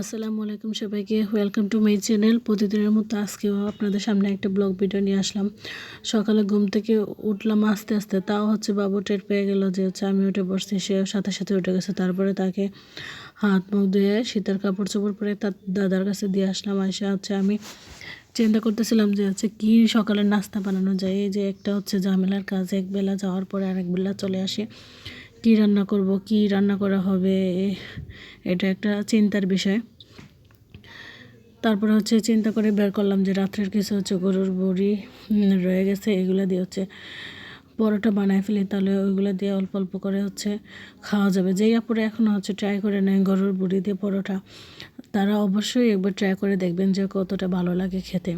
আসসালামু আলাইকুম সবাইকে। ওয়েলকাম টু মাই চ্যানেল প্রতিদিনের মতো আজকেও আপনাদের সামনে একটা ব্লগ ভিডিও নিয়ে আসলাম। সকালে ঘুম থেকে উঠলাম আস্তে আস্তে। তাও হচ্ছে বাবু টের পেয়ে গেল যে হচ্ছে আমি উঠে বসছি। সে সাথে সাথে উঠে গেছে। তারপরে তাকে হাত মুখ ধুয়ে শীতের কাপড় চোপড় পরে তার দাদার কাছে দিয়ে আসলাম। এসে হচ্ছে আমি চিন্তা করতেছিলাম যে হচ্ছে কী সকালে নাস্তা বানানো যায়। এই যে একটা হচ্ছে ঝামেলার কাজ। এক বেলা যাওয়ার পরে আরেক বেলা চলে আসে। কী রান্না করব, কী রান্না করা হবে, এটা একটা চিন্তার বিষয়। তারপরে হচ্ছে চিন্তা করে বের করলাম যে রাত্রের কিছু হচ্ছে গরুর বড়ি রয়ে গেছে, এগুলো দিয়ে হচ্ছে পরোটা বানায় ফেলি, তাহলে ওইগুলো দিয়ে অল্প অল্প করে হচ্ছে খাওয়া যাবে। যেই আপুরে এখনও হচ্ছে ট্রাই করে নেয় গরুর বড়ি দিয়ে পরোটা, তারা অবশ্যই একবার ট্রাই করে দেখবেন যে কতটা ভালো লাগে খেতে।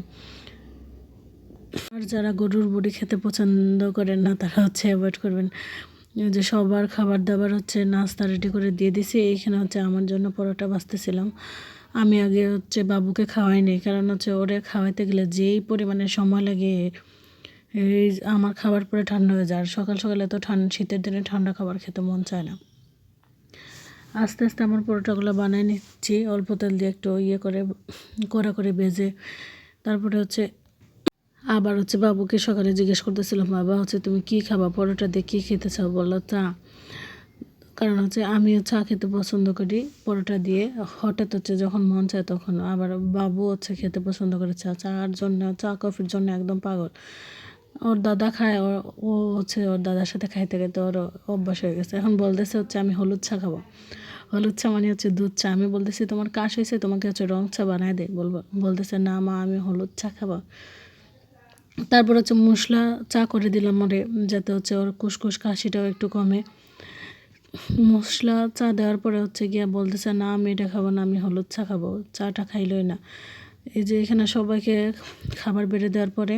আর যারা গরুর বড়ি খেতে পছন্দ করেন না, তারা হচ্ছে অ্যাভয়েড করবেন। যে সবার খাবার দাবার হচ্ছে, নাস্তা রেডি করে দিয়ে দিছি। এইখানে হচ্ছে আমার জন্য পরোটা বাঁচতেছিলাম। আমি আগে হচ্ছে বাবুকে খাওয়াইনি, কারণ হচ্ছে ওরে খাওয়াইতে গেলে যেই পরিমাণে সময় লাগে, এই আমার খাবার পরে ঠান্ডা হয়ে যায়। আর সকাল সকালে তো ঠান্ডা শীতের দিনে ঠান্ডা খাবার খেতে মন চায় না। আস্তে আস্তে আমার পরোটাগুলো বানিয়ে নিচ্ছি, অল্প তেল দিয়ে একটু ইয়ে করে কড়া করে ভেজে তারপরে হচ্ছে আবার হচ্ছে বাবুকে সকালে জিজ্ঞেস করতেছিলাম, বাবা, হচ্ছে তুমি কি খাবা? পরোটা দিয়ে কী খেতে চাও বলল চা কারণ হচ্ছে আমিও চা খেতে পছন্দ করি, পরোটা দিয়ে। হঠাৎ হচ্ছে যখন মন চায় তখন আবার বাবু হচ্ছে খেতে পছন্দ করে চা, চার জন্য, চা কফির জন্য একদম পাগল। ওর দাদা খায় ওর ও হচ্ছে ওর দাদার সাথে খাইতে খাইতে ওর অভ্যাস হয়ে গেছে। এখন বলতেছে হচ্ছে, আমি হলুদ চা খাব। হলুদ চা মানে হচ্ছে দুধ চা। আমি বলতেছি, তোমার কাশ হয়েছে তোমাকে হচ্ছে রং চা বানায় দে। বলব, বলতেছে, না মা, আমি হলুদ চা খাব। তারপর হচ্ছে মশলা চা করে দিলাম ওরে যাতে হচ্ছে ওর কুসকুস কাশিটাও একটু কমে। মশলা চা দেওয়ার পরে হচ্ছে গিয়া বলতেছে, না, আমি এটা খাব না, আমি হলুদ চা খাব, চাটা খাইলই না। এই যে এখানে সবাইকে খাবার বেড়ে দেওয়ার পরে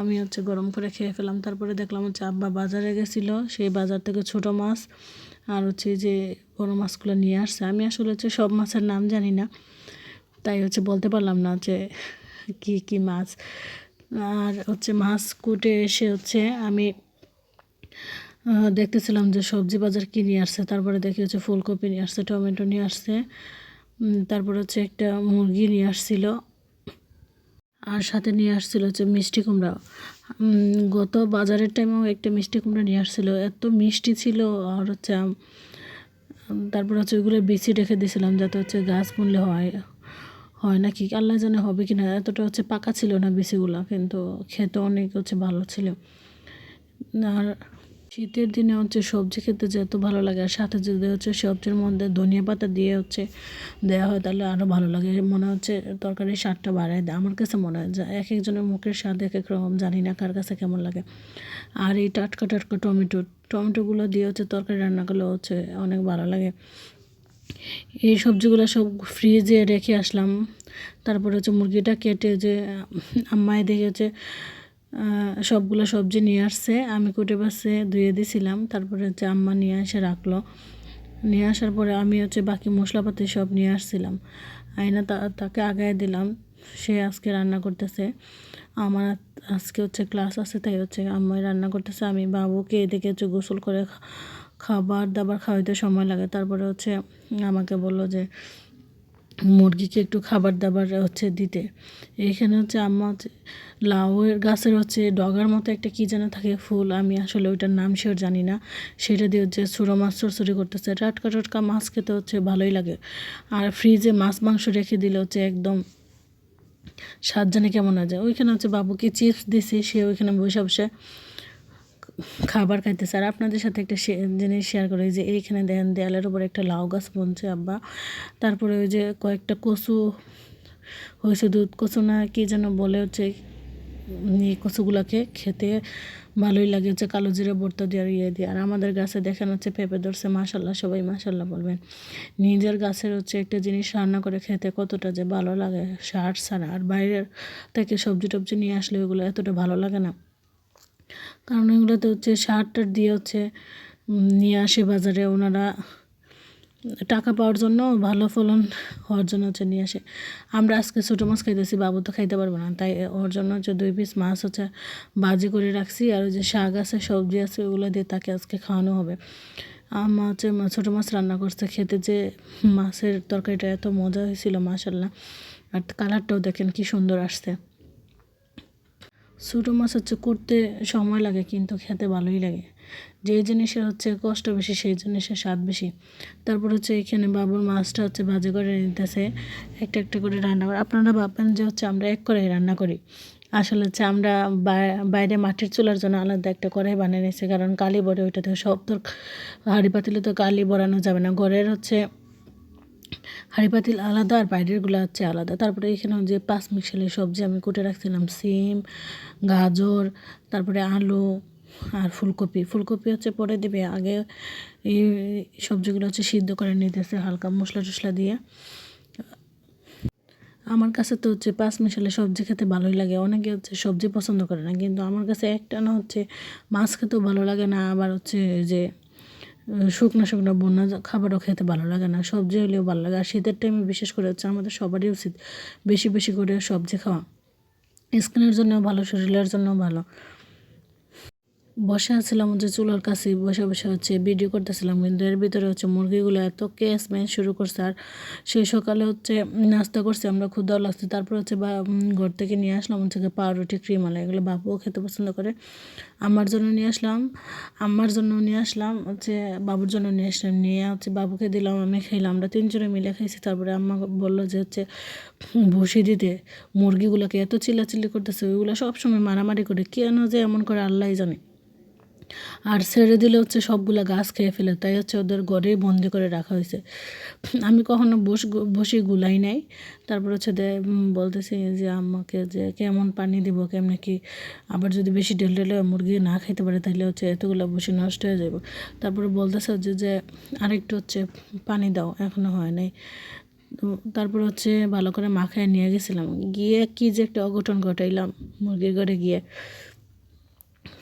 আমি হচ্ছে গরম করে খেয়ে ফেলাম। তারপরে দেখলাম হচ্ছে আব্বা বাজারে গেছিল, সেই বাজার থেকে ছোট মাছ আর হচ্ছে যে বড়ো মাছগুলো নিয়ে আসছে। আমি আসলে হচ্ছে সব মাছের নাম জানি না, তাই হচ্ছে বলতে পারলাম না যে কী কী মাছ। আর হচ্ছে মাছ কুটে এসে হচ্ছে আমি দেখতেছিলাম যে সবজি বাজার কী নিয়ে আসছে। তারপরে দেখি হচ্ছে ফুলকপি নিয়ে আসছে, টমেটো নিয়ে আসছে তারপর হচ্ছে একটা মুরগি নিয়ে আসছিল। আর সাথে নিয়ে আসছিল হচ্ছে মিষ্টি কুমড়া। গত বাজারের টাইমেও একটা মিষ্টি কুমড়া নিয়ে আসছিল। এত মিষ্টি ছিল আর হচ্ছে তারপর হচ্ছে ওইগুলো বেশি রেখে দিয়েছিলাম যাতে হচ্ছে গাছ মুনলে হয়। হয় নাকি? আল্লাহ জানে হবে কি না এতটা হচ্ছে পাকা ছিল না বিচিগুলো কিন্তু খেতে অনেক হচ্ছে ভালো ছিল। আর শীতের দিনে হচ্ছে সবজি খেতে যেহেতু ভালো লাগে, আর সাথে যদি হচ্ছে সবজির মধ্যে ধনিয়া পাতা দিয়ে হচ্ছে দেওয়া হয়, তাহলে আরও ভালো লাগে। মনে হচ্ছে তরকারির স্বাদটা বাড়ায় দেয়। আমার কাছে মনে হয় যে এক একজনের মুখের স্বাদ এক এক রকম, জানি না কার কাছে কেমন লাগে। আর এই টাটকা টাটকা টমেটো, টমেটোগুলো দিয়ে হচ্ছে তরকারি রান্না করলে হচ্ছে অনেক ভালো লাগে। এই সবজিগুলো সব ফ্রিজে রেখে আসলাম। তারপরে হচ্ছে মুরগিটা কেটে যে আম্মায় দেখে হচ্ছে সবগুলো সবজি নিয়ে আসছে। আমি কুটে বাসে ধুয়ে দিয়েছিলাম তারপরে হচ্ছে আম্মা নিয়ে এসে রাখল। নিয়ে আসার পরে আমি হচ্ছে বাকি মশলাপাতি সব নিয়ে আসছিলাম। আইনা তাকে আগায় দিলাম। সে আজকে রান্না করতেছে। আমার আজকে হচ্ছে ক্লাস আছে, তাই হচ্ছে আম্মাই রান্না করতেছে। আমি বাবুকে এদিকে হচ্ছে গোসল করে খাবার দাবার খাওয়াইতে সময় লাগে। তারপরে হচ্ছে আমাকে বলল যে, মুরগিকে একটু খাবার দাবার হচ্ছে দিতে। এইখানে হচ্ছে আমার লাউয়ের গাছের হচ্ছে ডগার মতো একটা কী যেন থাকে ফুল, আমি আসলে ওইটার নাম সেও জানি না। সেটা দিয়ে হচ্ছে ছোটো মাছ চরচড়ি করতেছে। টাটকা টাটকা মাছ খেতে হচ্ছে ভালোই লাগে। আর ফ্রিজে মাছ মাংস রেখে দিলে হচ্ছে একদম স্বাদ জানে কেমন হয়ে যায়। ওইখানে হচ্ছে বাবুকে চিপস দিছি, সে ওইখানে বসে বসে খাবার খাইতেছে আর আপনাদের সাথে একটা জিনিস শেয়ার করি, যে এইখানে দেখেন দেয়ালের উপরে একটা লাউ গাছ বনছে আব্বা। তারপরে ওই যে কয়েকটা কচু হয়েছে, দুধ কচু না, কী যেন বলে হচ্ছে কচুগুলোকে খেতে ভালোই লাগে, হচ্ছে কালো জিরে ভর্তা দিয়ে ইয়ে দিয়ে। আর আমাদের গাছে দেখেন হচ্ছে পেঁপে ধরছে মাসাল্লাহ সবাই মাসাল্লাহ বলবেন। নিজের গাছের হচ্ছে একটা জিনিস রান্না করে খেতে কতটা যে ভালো লাগে, সার ছাড়া। আর বাইরের থেকে সবজি টবজি নিয়ে আসলে ওগুলো এতটা ভালো লাগে না। কারণ এগুলোতে হচ্ছে সার টার দিয়ে হচ্ছে নিয়ে আসে বাজারে। ওনারা টাকা পাওয়ার জন্য ভালো ফলন হওয়ার জন্য হচ্ছে নিয়ে আসে। আমরা আজকে ছোটো মাছ খাইতেছি, বাবু তো খাইতে পারব না। তাই ওর জন্য হচ্ছে দুই পিস মাছ হচ্ছে বাজি করে রাখছি। আর ওই যে শাক আছে, সবজি আছে, ওগুলো দিয়ে তাকে আজকে খাওয়ানো হবে। আমা হচ্ছে ছোটো মাছ রান্না করছে। খেতে যে মাছের তরকারিটা এত মজা হয়েছিল মাসাল্লাহ আর কালারটাও দেখেন কি সুন্দর আসছে। ছোটো মাছ হচ্ছে করতে সময় লাগে, কিন্তু খেতে ভালোই লাগে। যে জিনিসের হচ্ছে কষ্ট বেশি, সেই জিনিসের স্বাদ বেশি। তারপর হচ্ছে এখানে বাবুর মাছটা হচ্ছে ভাজি করে নিতেছে, একটা একটা করে রান্না করে। আপনারা ভাববেন যে হচ্ছে আমরা এক করেই রান্না করি। আসলে হচ্ছে আমরা বাইরে মাটির চুলার জন্য আলাদা একটা কড়াই বানিয়ে নিয়েছি কারণ কালি বড়ে, ওইটাতে সব তো হাঁড়ি পাতিলে তো কালি বরানো যাবে না। ঘরের হচ্ছে হাঁড়ি পাতিল আলাদা আর বাইরেরগুলো হচ্ছে আলাদা। তারপরে এখানে যে পাঁচ মিশালি সবজি আমি কুটে রাখছিলাম, সিম, গাজর, তারপরে আলু আর ফুলকপি। ফুলকপি হচ্ছে পরে দিবে, আগে এই সবজিগুলো হচ্ছে সিদ্ধ করে নিতেছে হালকা মশলা টশলা দিয়ে। আমার কাছে তো হচ্ছে পাঁচ মিশালে সবজি খেতে ভালোই লাগে, অনেকে হচ্ছে সবজি পছন্দ করে না, কিন্তু আমার কাছে একটা না হচ্ছে মাছ খেতেও ভালো লাগে না, আবার হচ্ছে যে শুকনো শুকনো বন্যা খাবারও খেতে ভালো লাগে না, সবজি হলেও ভালো লাগে। আর শীতের টাইমে বিশেষ করে হচ্ছে আমাদের সবারই উচিত বেশি বেশি করে সবজি খাওয়া। স্কিনের জন্যও ভালো, শরীরের জন্যও ভালো। বসে আছিলাম হচ্ছে চুলার কাছে, বসে বসে হচ্ছে ভিডিও করতেছিলাম। কিন্তু এর ভিতরে হচ্ছে মুরগিগুলো এত কেস মেস শুরু করছে আর সেই সকালে হচ্ছে নাস্তা করছি, আমরা ক্ষুদাও লাগছে। তারপর হচ্ছে বা ঘর থেকে নিয়ে আসলাম হচ্ছে পাউরুটি ক্রিম আলা, এগুলো বাবুও খেতে পছন্দ করে। আমার জন্য নিয়ে আসলাম, আমার জন্য নিয়ে আসলাম, হচ্ছে বাবুর জন্য নিয়ে আসলাম, নিয়ে হচ্ছে বাবুকে দিলাম, আমি খেলাম আমরা তিনজনে মিলে খাইছি। তারপরে আম্মা বলল যে হচ্ছে ভুসি দিতে, মুরগিগুলোকে এত চিল্লাচিল্লি করতেছে, ওইগুলো সবসময় মারামারি করে, কেন যে এমন করে আল্লাহই জানে। আর ছেড়ে দিলে হচ্ছে সবগুলা গাছ খেয়ে ফেলে, তাই হচ্ছে ওদের ঘরেই বন্দি করে রাখা হয়েছে। আমি কখনো বস বসে গুলাই নাই, তারপর হচ্ছে বলতেছি যে আমাকে যে কেমন পানি দিব, কেমন কি? আবার যদি বেশি ঢেল ঢেলে মুরগি না খাইতে পারে, তাহলে হচ্ছে এতগুলো বসে নষ্ট হয়ে যাবে তারপরে বলতেছে যে যে আরেকটু হচ্ছে পানি দাও, এখনও হয় নাই। তারপর হচ্ছে ভালো করে মাখায় নিয়ে গেছিলাম। গিয়ে কি যে একটা অঘটন ঘটাইলাম মুরগির ঘরে গিয়ে।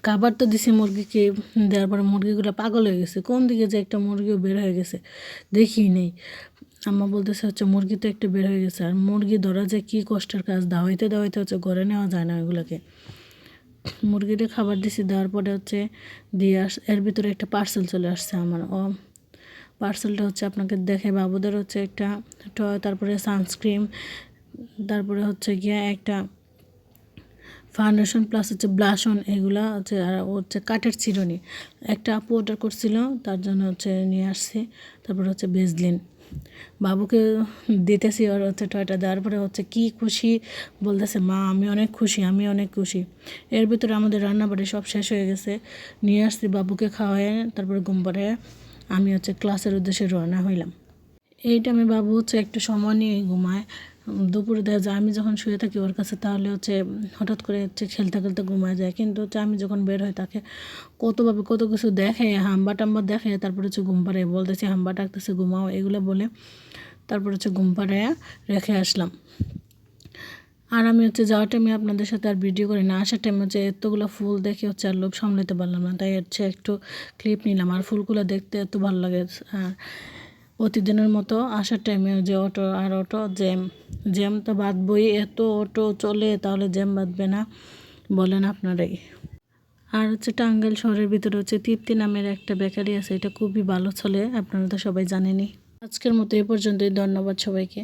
খাবার তো দিছি মুরগিকে দেওয়ার পরে মুরগিগুলো পাগল হয়ে গেছে। কোন দিকে যে একটা মুরগিও বের হয়ে গেছে দেখি নেই। আম্মা বলতেছে হচ্ছে, মুরগি তো একটু বের হয়ে গেছে, আর মুরগি ধরা যে কী কষ্টের কাজ? দাওয়াইতে দাওয়াইতে হচ্ছে ঘরে নেওয়া যায় না ওইগুলোকে। মুরগিটা খাবার দিছি, দেওয়ার পরে হচ্ছে দিয়ে আস, এর ভিতরে একটা পার্সেল চলে আসছে আমার। ও পার্সেলটা হচ্ছে আপনাকে দেখে বাবুদের হচ্ছে একটা তারপরে সানস্ক্রিন তারপরে হচ্ছে গিয়ে একটা ফাউন্ডেশন প্লাস হচ্ছে ব্লাশন এগুলা হচ্ছে আর হচ্ছে কাঠের চিরুনি একটা আপু অর্ডার করছিল, তার জন্য হচ্ছে নিয়ে আসছি। তারপর হচ্ছে বেজলিন বাবুকে দিতেছি আর হচ্ছে টয়টা দেওয়ার পরে হচ্ছে কি খুশি? বলতেছে, মা, আমি অনেক খুশি, আমি অনেক খুশি। এর ভিতরে আমাদের রান্নাবাড়ি সব শেষ হয়ে গেছে। নিয়ে আসছি বাবুকে খাওয়ায়, তারপরে ঘুম পাড়ায় আমি হচ্ছে ক্লাসের উদ্দেশ্যে রওনা হইলাম। এই টাইমে বাবু হচ্ছে একটু সময় নিয়ে ঘুমায়। দুপুরে দেখা যায়, আমি যখন শুয়ে থাকি ওর কাছে, তাহলে হচ্ছে হঠাৎ করে হচ্ছে খেলতে খেলতে ঘুমায় যায়। কিন্তু হচ্ছে আমি যখন বের হই, তাকে কতভাবে কত কিছু দেখে, হাম্বা টাম্বা দেখে, তারপরে হচ্ছে ঘুম পাড়ায়। বলতেছে, হাম্বা ডাকতেছে, ঘুমাও, এগুলো বলে তারপর হচ্ছে ঘুম পাড়ায় রেখে আসলাম। আর আমি হচ্ছে যাওয়ার টাইমে আপনাদের সাথে আর ভিডিও করি না। আসার টাইমে হচ্ছে এতগুলো ফুল দেখে হচ্ছে আর লোভ সামলাতে পারলাম না। তাই হচ্ছে একটু ক্লিপ নিলাম। আর ফুলগুলো দেখতে এত ভালো লাগে। আর প্রতিদিনের মতো আসার টাইমে যে অটো আর অটো জ্যাম জ্যাম তো বাঁধবই, এত অটো চলে তাহলে জ্যাম বাঁধবে না, বলেন আপনারাই। আর হচ্ছে টাঙ্গাইল শহরের ভিতরে হচ্ছে তৃপ্তি নামের একটা বেকারি আছে, এটা খুবই ভালো চলে, আপনারা তো সবাই জানেনই। আজকের মতো এ পর্যন্তই, ধন্যবাদ সবাইকে।